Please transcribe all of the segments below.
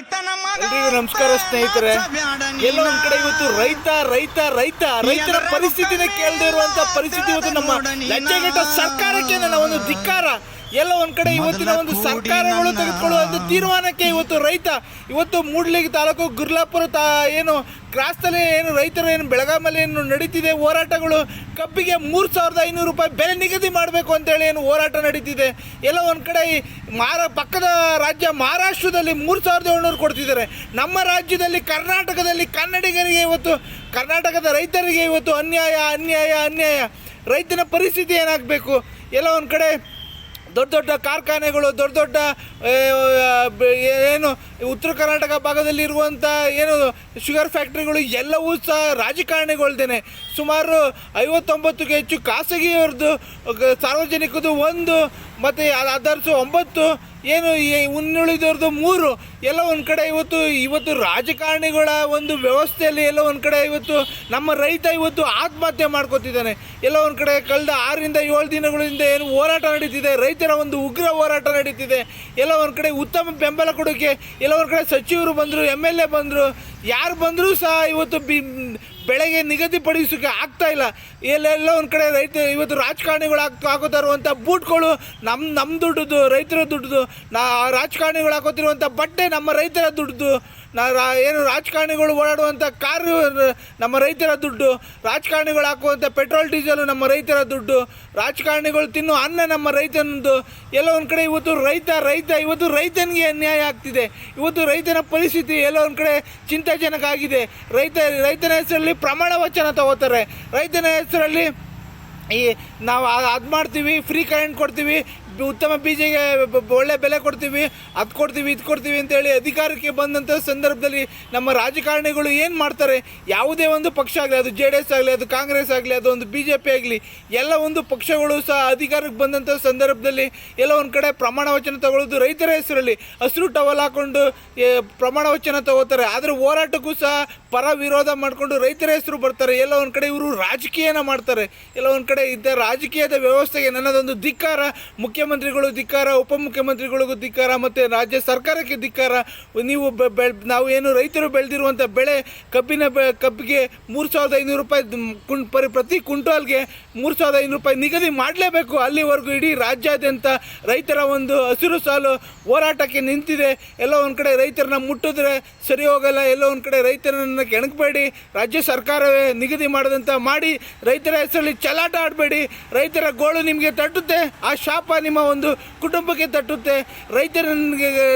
ಎಲ್ರಿಗೂ ನಮಸ್ಕಾರ ಸ್ನೇಹಿತರೆ. ಎಲ್ಲೋ ಒಂದ್ ಕಡೆ ಇವತ್ತು ರೈತ ರೈತ ರೈತ ರೈತರ ಪರಿಸ್ಥಿತಿನ ಕೇಳದೆ ಇರುವಂತ ಪರಿಸ್ಥಿತಿ ಇವತ್ತು ನಮ್ಮ ಸರ್ಕಾರಕ್ಕೆ ನನ್ನ ಒಂದು ಧಿಕ್ಕಾರ. ಎಲ್ಲ ಒಂದ್ ಕಡೆ ಇವತ್ತಿನ ಒಂದು ಸರ್ಕಾರಗಳು ತೆಗೆದುಕೊಳ್ಳುವಂತ ತೀರ್ಮಾನಕ್ಕೆ ಇವತ್ತು ರೈತ ಇವತ್ತು ಮೂಡ್ಲಿಗಿ ತಾಲೂಕು ಗುರ್ಲಾಪುರ ತಾ ಏನು ಕ್ರಾಸ್ತಲ್ಲಿ ಏನು ರೈತರು ಏನು ಬೆಳಗಾಮಲ್ಲಿ ಏನು ನಡೀತಿದೆ ಹೋರಾಟಗಳು ಕಬ್ಬಿಗೆ ಮೂರು ಸಾವಿರದ ಐನೂರು ರೂಪಾಯಿ ಬೆಲೆ ನಿಗದಿ ಮಾಡಬೇಕು ಅಂತೇಳಿ ಏನು ಹೋರಾಟ ನಡೀತಿದೆ. ಎಲ್ಲ ಒಂದು ಕಡೆ ಈ ಮಾರ ಪಕ್ಕದ ರಾಜ್ಯ ಮಹಾರಾಷ್ಟ್ರದಲ್ಲಿ ಮೂರು ಸಾವಿರದ ಏಳ್ನೂರು ಕೊಡ್ತಿದ್ದಾರೆ. ನಮ್ಮ ರಾಜ್ಯದಲ್ಲಿ ಕರ್ನಾಟಕದಲ್ಲಿ ಕನ್ನಡಿಗರಿಗೆ ಇವತ್ತು ಕರ್ನಾಟಕದ ರೈತರಿಗೆ ಇವತ್ತು ಅನ್ಯಾಯ ಅನ್ಯಾಯ ಅನ್ಯಾಯ. ರೈತನ ಪರಿಸ್ಥಿತಿ ಏನಾಗಬೇಕು? ಎಲ್ಲ ಒಂದು ಕಡೆ ದೊಡ್ಡ ದೊಡ್ಡ ಕಾರ್ಖಾನೆಗಳು, ದೊಡ್ಡ ದೊಡ್ಡ ಏನು, ಉತ್ತರ ಕರ್ನಾಟಕ ಭಾಗದಲ್ಲಿ ಇರುವಂಥ ಏನು ಶುಗರ್ ಫ್ಯಾಕ್ಟ್ರಿಗಳು ಎಲ್ಲವೂ ಸಹ ರಾಜಕಾರಣಿಗಳ್ದೇನೆ. ಸುಮಾರು ಐವತ್ತೊಂಬತ್ತಕ್ಕೆ ಹೆಚ್ಚು ಖಾಸಗಿಯವ್ರದ್ದು ಸಾರ್ವಜನಿಕದು ಸಾರ್ವಜನಿಕದ್ದು ಒಂದು, ಮತ್ತು ಅದರ್ಸು ಒಂಬತ್ತು ಏನು ಇನ್ನುಳಿದವ್ರದ್ದು ಮೂರು? ಎಲ್ಲ ಒಂದು ಕಡೆ ಇವತ್ತು ಇವತ್ತು ರಾಜಕಾರಣಿಗಳ ಒಂದು ವ್ಯವಸ್ಥೆಯಲ್ಲಿ ಎಲ್ಲ ಒಂದು ಕಡೆ ಇವತ್ತು ನಮ್ಮ ರೈತ ಇವತ್ತು ಆತ್ಮಹತ್ಯೆ ಮಾಡ್ಕೋತಿದ್ದಾನೆ. ಎಲ್ಲ ಒಂದು ಕಡೆ ಕಳೆದ ಆರರಿಂದ ಏಳು ದಿನಗಳಿಂದ ಏನು ಹೋರಾಟ ನಡೀತಿದೆ, ರೈತರ ಒಂದು ಉಗ್ರ ಹೋರಾಟ ನಡೀತಿದೆ. ಎಲ್ಲ ಒಂದು ಕಡೆ ಉತ್ತಮ ಬೆಂಬಲ ಕೊಡೋಕ್ಕೆ ಎಲ್ಲ ಒಂದು ಕಡೆ ಸಚಿವರು ಬಂದರು, ಎಂ ಎಲ್ ಎ ಬಂದರು, ಯಾರು ಬಂದರೂ ಸಹ ಇವತ್ತು ಬಿ ಬೆಳೆಗೆ ನಿಗದಿಪಡಿಸೋಕೆ ಆಗ್ತಾ ಇಲ್ಲ. ಎಲ್ಲೆಲ್ಲ ಒಂದು ಕಡೆ ರೈತ ಇವತ್ತು ರಾಜಕಾರಣಿಗಳು ಹಾಕ್ ಹಾಕೋತಾ ಇರುವಂಥ ಬೂಟ್ಗಳು ನಮ್ಮ ನಮ್ಮ ದುಡ್ಡದು, ರೈತರ ದುಡ್ಡು ನಾ ರಾಜಕಾರಣಿಗಳು ಹಾಕೋತಿರುವಂಥ ಬಟ್ಟೆ ನಮ್ಮ ರೈತರ ದುಡ್ಡು ರಾ- ಏನು ರಾಜಕಾರಣಿಗಳು ಓಡಾಡುವಂಥ ಕಾರು, ನಮ್ಮ ರೈತರ ದುಡ್ಡು, ರಾಜಕಾರಣಿಗಳು ಹಾಕುವಂಥ ಪೆಟ್ರೋಲ್, ಡೀಸೆಲು ನಮ್ಮ ರೈತರ ದುಡ್ಡು, ರಾಜಕಾರಣಿಗಳು ತಿನ್ನು ಅನ್ನ ನಮ್ಮ ರೈತನದು ಎಲ್ಲ ಒಂದು ಕಡೆ ಇವತ್ತು ರೈತ ರೈತ, ಇವತ್ತು ರೈತನಿಗೆ ಅನ್ಯಾಯ ಆಗ್ತಿದೆ. ಇವತ್ತು ರೈತನ ಪರಿಸ್ಥಿತಿ ಎಲ್ಲ ಒಂದು ಕಡೆ ಚಿಂತಾಜನಕ ಆಗಿದೆ. ರೈತ, ರೈತನ ಹೆಸರಲ್ಲಿ ಪ್ರಮಾಣ ವಚನ ತಗೋತಾರೆ. ರೈತನ ಹೆಸರಲ್ಲಿ ಈ ನಾವು ಅದು ಮಾಡ್ತೀವಿ ಫ್ರೀ ಕರೆಂಟ್ ಕೊಡ್ತೀವಿ ಉತ್ತಮ ಬೀಜಗೆ ಒಳ್ಳೆ ಬೆಲೆ ಕೊಡ್ತೀವಿ, ಅದು ಕೊಡ್ತೀವಿ, ಇದು ಕೊಡ್ತೀವಿ ಅಂತೇಳಿ ಅಧಿಕಾರಕ್ಕೆ ಬಂದಂಥ ಸಂದರ್ಭದಲ್ಲಿ ನಮ್ಮ ರಾಜಕಾರಣಿಗಳು ಏನು ಮಾಡ್ತಾರೆ? ಯಾವುದೇ ಒಂದು ಪಕ್ಷ ಆಗಲಿ, ಅದು ಜೆ ಆಗಲಿ, ಅದು ಕಾಂಗ್ರೆಸ್ ಆಗಲಿ, ಅದು ಒಂದು ಬಿ ಜೆ ಪಿ ಆಗಲಿ, ಎಲ್ಲ ಒಂದು ಪಕ್ಷಗಳು ಸಹ ಅಧಿಕಾರಕ್ಕೆ ಬಂದಂಥ ಸಂದರ್ಭದಲ್ಲಿ ಎಲ್ಲ ಒಂದು ಕಡೆ ಪ್ರಮಾಣ ವಚನ ತಗೊಳ್ಳೋದು ರೈತರ ಹೆಸರಲ್ಲಿ ಹಸಿರು ಟವಲ್ ಹಾಕೊಂಡು ಪ್ರಮಾಣ ವಚನ ತಗೋತಾರೆ. ಆದರೆ ಹೋರಾಟಕ್ಕೂ ಸಹ ಪರ ವಿರೋಧ ಮಾಡಿಕೊಂಡು ರೈತರ ಹೆಸರು ಬರ್ತಾರೆ. ಎಲ್ಲ ಒಂದು ಕಡೆ ಇವರು ರಾಜಕೀಯನ ಮಾಡ್ತಾರೆ. ಎಲ್ಲ ಒಂದು ಕಡೆ ಇದ್ದ ರಾಜಕೀಯದ ವ್ಯವಸ್ಥೆಗೆ ನನ್ನದೊಂದು ಧಿಕ್ಕಾರ ಮುಖ್ಯಮಂತ್ರಿಗಳು ಧಿಕ್ಕಾರ, ಉಪಮುಖ್ಯಮಂತ್ರಿಗಳಿಗೂ ಧಿಕ್ಕಾರ ಮತ್ತು ರಾಜ್ಯ ಸರ್ಕಾರಕ್ಕೆ ಧಿಕ್ಕಾರ. ನೀವು ಬೆ- ನಾವು ಏನು ರೈತರು ಬೆಳೆದಿರುವಂಥ ಬೆಳೆ ಕಬ್ಬಿನ ಬೆ ಕಬ್ಬಿಗೆ ಮೂರು ಸಾವಿರದ ಐನೂರು ರೂಪಾಯಿ ಕುಂಟ್ ಪರಿ ಪ್ರತಿ ಕ್ವಿಂಟಾಲ್ಗೆ ಮೂರು ಸಾವಿರದ ಐನೂರು ರೂಪಾಯಿ ನಿಗದಿ ಮಾಡಲೇಬೇಕು. ಅಲ್ಲಿವರೆಗೂ ಇಡೀ ರಾಜ್ಯಾದ್ಯಂತ ರೈತರ ಒಂದು ಹಸಿರು ಸಾಲು ಹೋರಾಟಕ್ಕೆ ನಿಂತಿದೆ. ಎಲ್ಲ ಒಂದು ಕಡೆ ರೈತರನ್ನ ಮುಟ್ಟಿದ್ರೆ ಸರಿ ಹೋಗಲ್ಲ, ಎಲ್ಲ ಒಂದು ಕಡೆ ರೈತರನ್ನ ಕೆಣಕಬೇಡಿ. ರಾಜ್ಯ ಸರ್ಕಾರವೇ ನಿಗದಿ ಮಾಡದಂತ ಮಾಡಿ. ರೈತರ ಹೆಸರಲ್ಲಿ ಚಲಾಟ ಆಡಬೇಡಿ. ರೈತರ ಗೋಳು ನಿಮಗೆ ತಟ್ಟುತ್ತೆ. ಆ ಶಾಪ ನಿಮ್ಮ ಒಂದು ಕುಟುಂಬಕ್ಕೆ ತಟ್ಟುತ್ತೆ. ರೈತರ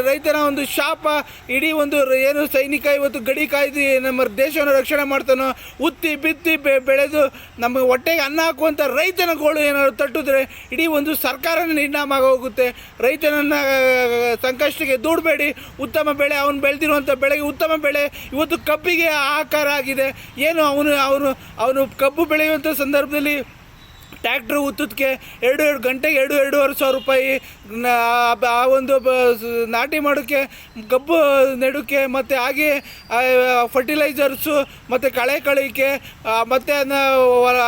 ರೈತನ ಒಂದು ಶಾಪ, ಇಡೀ ಒಂದು ಏನು ಸೈನಿಕ ಇವತ್ತು ಗಡಿ ಕಾಯ್ದು ನಮ್ಮ ದೇಶವನ್ನು ರಕ್ಷಣೆ ಮಾಡ್ತಾನೋ, ಉತ್ತಿ ಬಿತ್ತಿ ಬೆಳೆದು ನಮಗೆ ಹೊಟ್ಟೆಗೆ ಅನ್ನ ಹಾಕುವಂಥ ರೈತನ ಗೋಳು ಏನಾದ್ರು ತಟ್ಟಿದ್ರೆ ಇಡೀ ಒಂದು ಸರ್ಕಾರನೇ ನಿರ್ನಾಮ ಆಗೋಗುತ್ತೆ. ರೈತನನ್ನು ಸಂಕಷ್ಟಕ್ಕೆ ದೂಡಬೇಡಿ. ಉತ್ತಮ ಬೆಳೆ ಅವನು ಬೆಳೆದಿರುವಂಥ ಬೆಳೆಗೆ ಉತ್ತಮ ಬೆಳೆ ಇವತ್ತು ಕಬ್ಬಿಗೆ ಆಕಾರ ಆಗಿದೆ. ಏನು ಅವನು ಅವನು ಅವನು ಕಬ್ಬು ಬೆಳೆಯುವಂಥ ಸಂದರ್ಭದಲ್ಲಿ ಟ್ಯಾಕ್ಟ್ರ್ ಉತ್ತದಕ್ಕೆ ಎರಡು ಎರಡು ಗಂಟೆಗೆ ಎರಡು, ಎರಡೂವರೆ ಸಾವಿರ ರೂಪಾಯಿ ಆ- ಒಂದು ನಾಟಿ ಮಾಡೋಕ್ಕೆ, ಕಬ್ಬು ನೆಡೋಕ್ಕೆ, ಮತ್ತು ಹಾಗೆ ಫರ್ಟಿಲೈಸರ್ಸು ಮತ್ತು ಕಳೆ ಕಳೆಯೋಕ್ಕೆ ಮತ್ತು ಅದನ್ನ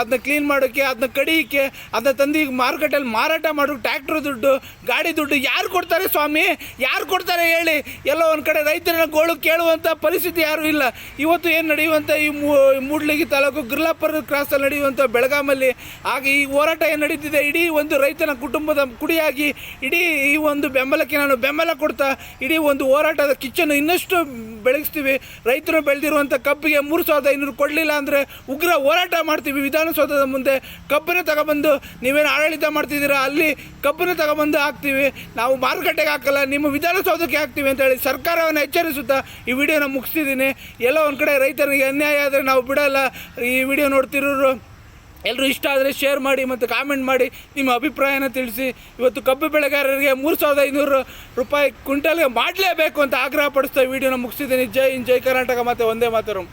ಅದನ್ನ ಕ್ಲೀನ್ ಮಾಡೋಕ್ಕೆ, ಅದನ್ನ ಕಡಿಯೋಕ್ಕೆ, ಅದನ್ನ ತಂದು ಈಗ ಮಾರುಕಟ್ಟೆಯಲ್ಲಿ ಮಾರಾಟ ಮಾಡೋಕ್ಕೆ ಟ್ಯಾಕ್ಟ್ರ್ ದುಡ್ಡು, ಗಾಡಿ ದುಡ್ಡು ಯಾರು ಕೊಡ್ತಾರೆ ಸ್ವಾಮಿ? ಯಾರು ಕೊಡ್ತಾರೆ ಹೇಳಿ? ಎಲ್ಲ ಒಂದು ಕಡೆ ರೈತರನ್ನ ಗೋಳು ಕೇಳುವಂಥ ಪರಿಸ್ಥಿತಿ ಯಾರೂ ಇಲ್ಲ. ಇವತ್ತು ಏನು ನಡೆಯುವಂಥ ಈ ಮೂಡ್ಲಿಗಿ ತಾಲೂಕು, ಗಿರ್ಲಾಪರ್ ಕ್ರಾಸಲ್ಲಿ ನಡೆಯುವಂಥ ಬೆಳಗಾಮಲ್ಲಿ, ಹಾಗೆ ಈ ಹೋರಾಟ ಏನು ನಡೀತಿದೆ? ಇಡೀ ಒಂದು ರೈತನ ಕುಟುಂಬದ ಕುಡಿಯಾಗಿ ಇಡೀ ಈ ಒಂದು ಬೆಂಬಲಕ್ಕೆ ನಾನು ಬೆಂಬಲ ಕೊಡ್ತಾ ಇಡೀ ಒಂದು ಹೋರಾಟದ ಕಿಚ್ಚನ್ನು ಇನ್ನಷ್ಟು ಬೆಳಗಿಸ್ತೀವಿ. ರೈತರು ಬೆಳೆದಿರುವಂಥ ಕಬ್ಬಿಗೆ ಮೂರು ಸಾವಿರದ ಐನೂರು ಕೊಡಲಿಲ್ಲ ಅಂದರೆ ಉಗ್ರ ಹೋರಾಟ ಮಾಡ್ತೀವಿ ವಿಧಾನಸೌಧದ ಮುಂದೆ. ಕಬ್ಬನ್ನು ತಗೊಬಂದು ನೀವೇನು ಆಡಳಿತ ಮಾಡ್ತಿದ್ದೀರಾ? ಅಲ್ಲಿ ಕಬ್ಬನ್ನು ತಗೊಬಂದು ಹಾಕ್ತೀವಿ. ನಾವು ಮಾರುಕಟ್ಟೆಗೆ ಹಾಕಲ್ಲ, ನಿಮ್ಮ ವಿಧಾನಸೌಧಕ್ಕೆ ಹಾಕ್ತೀವಿ ಅಂತ ಹೇಳಿ ಸರ್ಕಾರವನ್ನು ಎಚ್ಚರಿಸುತ್ತಾ ಈ ವಿಡಿಯೋನ ಮುಗಿಸ್ತಿದ್ದೀನಿ. ಎಲ್ಲ ಒಂದು ಕಡೆ ರೈತರಿಗೆ ಅನ್ಯಾಯ ಆದರೆ ನಾವು ಬಿಡಲ್ಲ. ಈ ವಿಡಿಯೋ ನೋಡ್ತಿರೋರು ಎಲ್ಲರೂ ಇಷ್ಟ ಆದರೆ ಶೇರ್ ಮಾಡಿ ಮತ್ತು ಕಾಮೆಂಟ್ ಮಾಡಿ ನಿಮ್ಮ ಅಭಿಪ್ರಾಯನ ತಿಳಿಸಿ. ಇವತ್ತು ಕಬ್ಬು ಬೆಳೆಗಾರರಿಗೆ ಮೂರು ಸಾವಿರದ ಐನೂರು ರೂಪಾಯಿ ಕ್ವಿಂಟಲ್ಗೆ ಮಾಡಲೇಬೇಕು ಅಂತ ಆಗ್ರಹ ಪಡಿಸ್ತಾ ವಿಡಿಯೋನ ಮುಗಿಸಿದ್ದೀನಿ. ಜೈ ಹಿಂದ್, ಜೈ ಕರ್ನಾಟಕ ಮತ್ತು ಒಂದೇ ಮಾತರಂ.